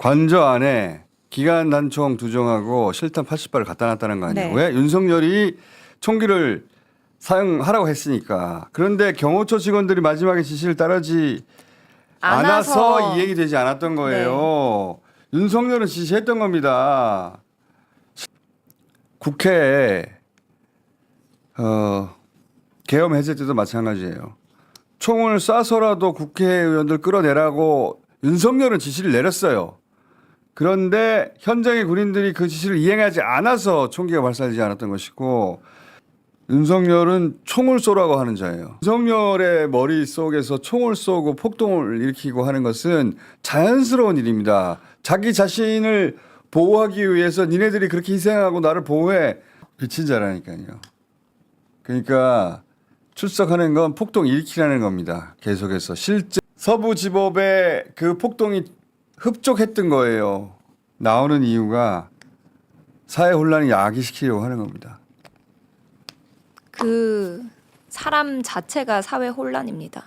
관저 안에 기간 단총 두 정하고 실탄 80발을 갖다 놨다는 거 아니에요. 네. 왜? 윤석열이 총기를 사용하라고 했으니까. 그런데 경호처 직원들이 마지막에 지시를 따르지 않아서, 안아서 이 얘기 되지 않았던 거예요. 윤석열은 지시했던 겁니다. 국회에 어, 계엄 해제 때도 마찬가지예요. 총을 쏴서라도 국회의원들 끌어내라고 윤석열은 지시를 내렸어요. 그런데 현장의 군인들이 그 지시를 이행하지 않아서 총기가 발사되지 않았던 것이고 윤석열은 총을 쏘라고 하는 자예요. 윤석열의 머릿속에서 총을 쏘고 폭동을 일으키고 하는 것은 자연스러운 일입니다. 자기 자신을 보호하기 위해서 니네들이 그렇게 희생하고 나를 보호해 비친 자라니까요. 그러니까 출석하는 건 폭동 일으키라는 겁니다. 계속해서 실제 서부지법에 그 폭동이 흡족했던 거예요. 나오는 이유가 사회 혼란을 야기시키려고 하는 겁니다. 그 사람 자체가 사회 혼란입니다.